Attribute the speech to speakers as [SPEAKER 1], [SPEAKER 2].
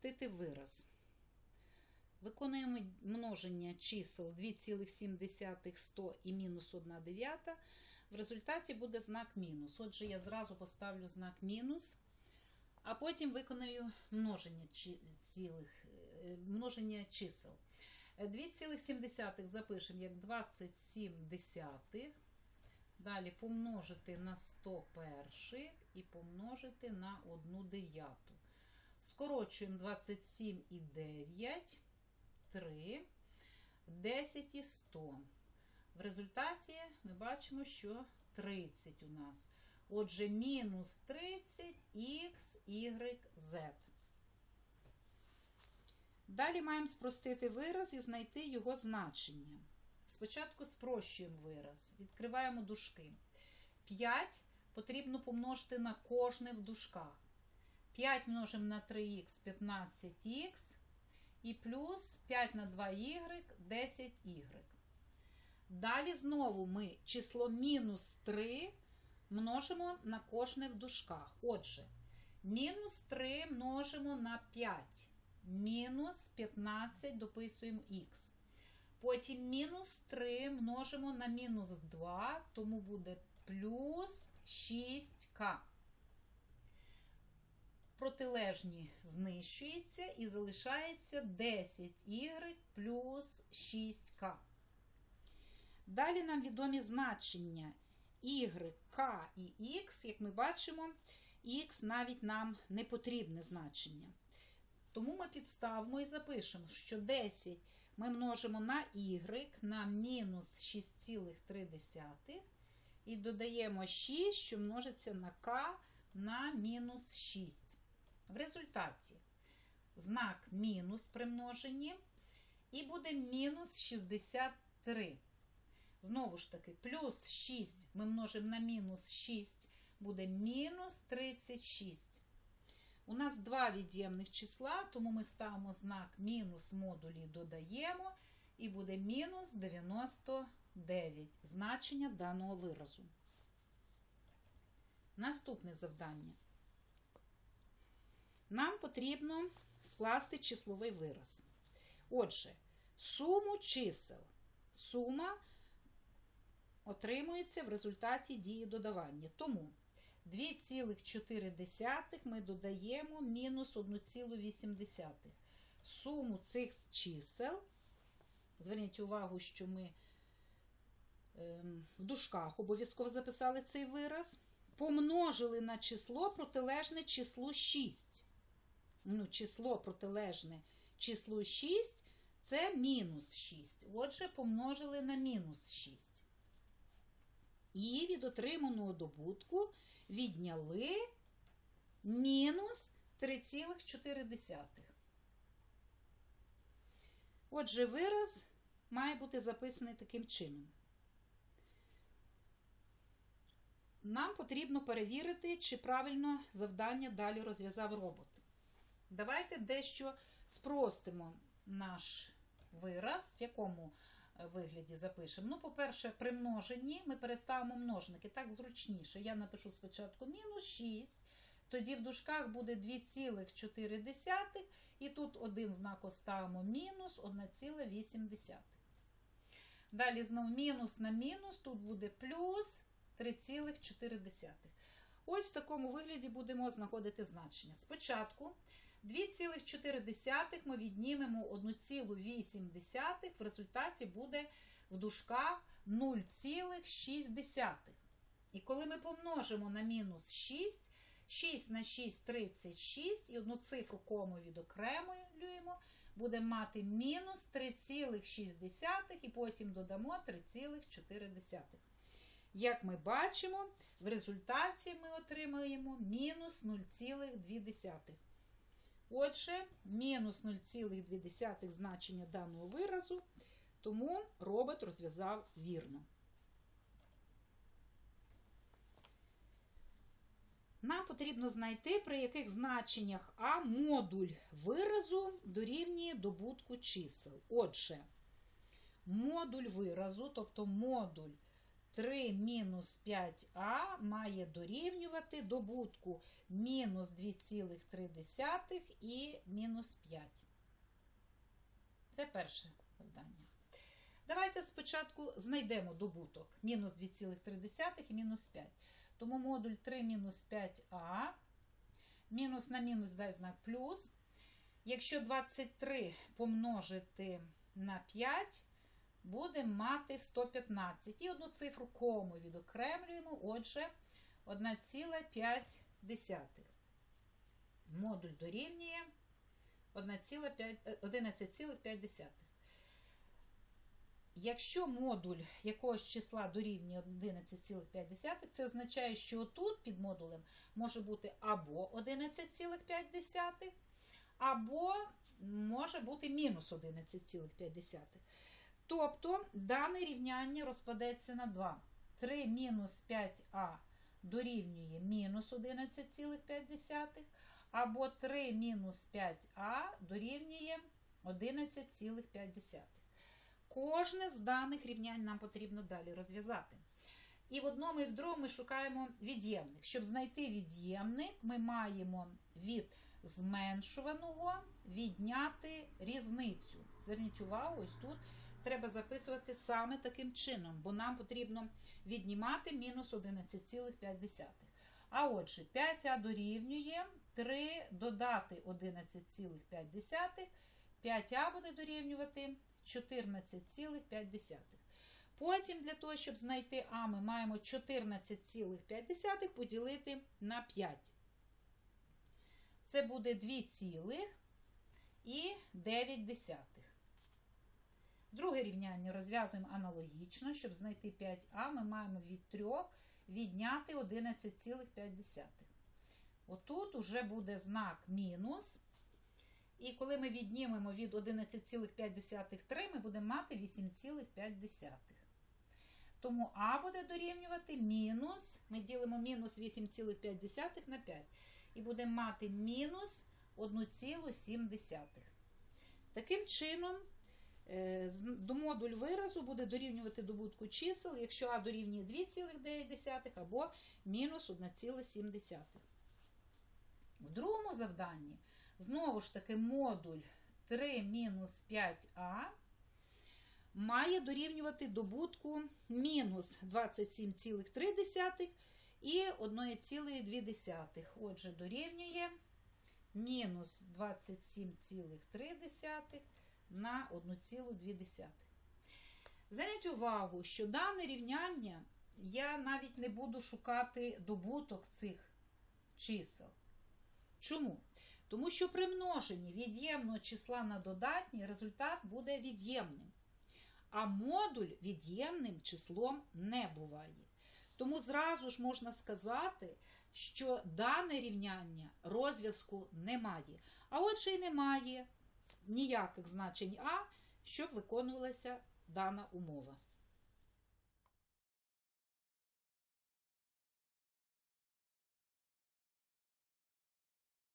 [SPEAKER 1] спростити вираз. Виконуємо множення чисел 2,7 100 і мінус 1 дев'ята. В результаті буде знак мінус. Отже, я зразу поставлю знак мінус, а потім виконую множення, цілих, е, множення чисел. Е, 2,7 запишемо як 27 десятих. Далі помножити на 100 перших і помножити на 1 дев'яту. Скорочуємо 27 і 9, 3, 10 і 100. В результаті ми бачимо, що 30 у нас. Отже, мінус 30 х, y, z. Далі маємо спростити вираз і знайти його значення. Спочатку спрощуємо вираз, відкриваємо дужки. 5 потрібно помножити на кожне в дужках. 5 множимо на 3х 15х і плюс 5 на 2y 10y. Далі знову ми число мінус 3 множимо на кожне в дужках. Отже, мінус 3 множимо на 5. Мінус 15 дописуємо х. Потім мінус 3 множимо на мінус 2, тому буде плюс 6к. Протилежні знищується і залишається 10y плюс 6к. Далі нам відомі значення y, k і x, як ми бачимо, x навіть нам не потрібне значення. Тому ми підставимо і запишемо, що 10 ми множимо на y на мінус 6,3 і додаємо 6, що множиться на k на мінус 6. В результаті знак мінус при множенні і буде мінус 63. Знову ж таки, плюс 6 ми множимо на мінус 6, буде мінус 36. У нас два від'ємних числа, тому ми ставимо знак мінус модулі додаємо, і буде мінус 99 значення даного виразу. Наступне завдання. Нам потрібно скласти числовий вираз. Отже, суму чисел. Сума отримується в результаті дії додавання. Тому 2,4 ми додаємо мінус 1,8. Суму цих чисел, зверніть увагу, що ми ем, в дужках обов'язково записали цей вираз, помножили на число протилежне числу 6. Ну, число протилежне числу 6 це мінус 6. Отже, помножили на мінус 6. І від отриманого добутку відняли мінус 3,4. Отже, вираз має бути записаний таким чином. Нам потрібно перевірити, чи правильно завдання далі розв'язав робот. Давайте дещо спростимо наш вираз, в якому е, вигляді запишемо. Ну, по-перше, при множенні ми переставимо множники, так зручніше. Я напишу спочатку мінус 6, тоді в дужках буде 2,4, і тут один знак оставимо мінус 1,8. Далі знову мінус на мінус, тут буде плюс 3,4. Ось в такому вигляді будемо знаходити значення. Спочатку 2,4 ми віднімемо 1,8, в результаті буде в дужках 0,6. І коли ми помножимо на мінус 6, 6 на 6 36, і одну цифру кому відокремлюємо, будемо мати мінус 3,6, і потім додамо 3,4. Як ми бачимо, в результаті ми отримаємо мінус 0,2. Отже, мінус 0,2 значення даного виразу, тому робот розв'язав вірно. Нам потрібно знайти, при яких значеннях А модуль виразу дорівнює добутку чисел. Отже, модуль виразу, тобто модуль 3 мінус 5а має дорівнювати добутку мінус 2,3 і мінус 5. Це перше завдання. Давайте спочатку знайдемо добуток мінус 2,3 і мінус 5. Тому модуль 3 мінус 5а. Мінус на мінус дай знак плюс. Якщо 23 помножити на 5, будемо мати 115. І одну цифру кому відокремлюємо, отже, 1,5. Модуль дорівнює 1,5 е, 11,5. Якщо модуль якогось числа дорівнює 11,5, це означає, що тут під модулем може бути або 11,5, або може бути мінус 11,5. Тобто дане рівняння розпадеться на 2. 3 мінус 5а дорівнює мінус 11,5, або 3 мінус 5а дорівнює 11,5. Кожне з даних рівнянь нам потрібно далі розв'язати. І в одному і в другому ми шукаємо від'ємник. Щоб знайти від'ємник, ми маємо від зменшуваного відняти різницю. Зверніть увагу, ось тут треба записувати саме таким чином, бо нам потрібно віднімати мінус 11,5. А отже, 5а дорівнює 3 додати 11,5. 5а буде дорівнювати 14,5. Потім, для того, щоб знайти А, ми маємо 14,5 поділити на 5. Це буде 2,9. Друге рівняння розв'язуємо аналогічно. Щоб знайти 5а, ми маємо від 3 відняти 11,5. Отут уже буде знак мінус. І коли ми віднімемо від 11,5 3, ми будемо мати 8,5. Тому А буде дорівнювати мінус, ми ділимо мінус 8,5 на 5. І будемо мати мінус 1,7. Таким чином, е, до модуль виразу буде дорівнювати добутку чисел, якщо А дорівнює 2,9 або мінус 1,7. В другому завданні Знову ж таки, модуль 3 мінус 5а має дорівнювати добутку мінус 27,3 і 1,2. Отже, дорівнює мінус 27,3 на 1,2. Зверніть увагу, що дане рівняння я навіть не буду шукати добуток цих чисел. Чому? Тому що при множенні від'ємного числа на додатній результат буде від'ємним. А модуль від'ємним числом не буває. Тому зразу ж можна сказати, що дане рівняння розв'язку немає. А отже, і немає ніяких значень А, щоб виконувалася дана умова.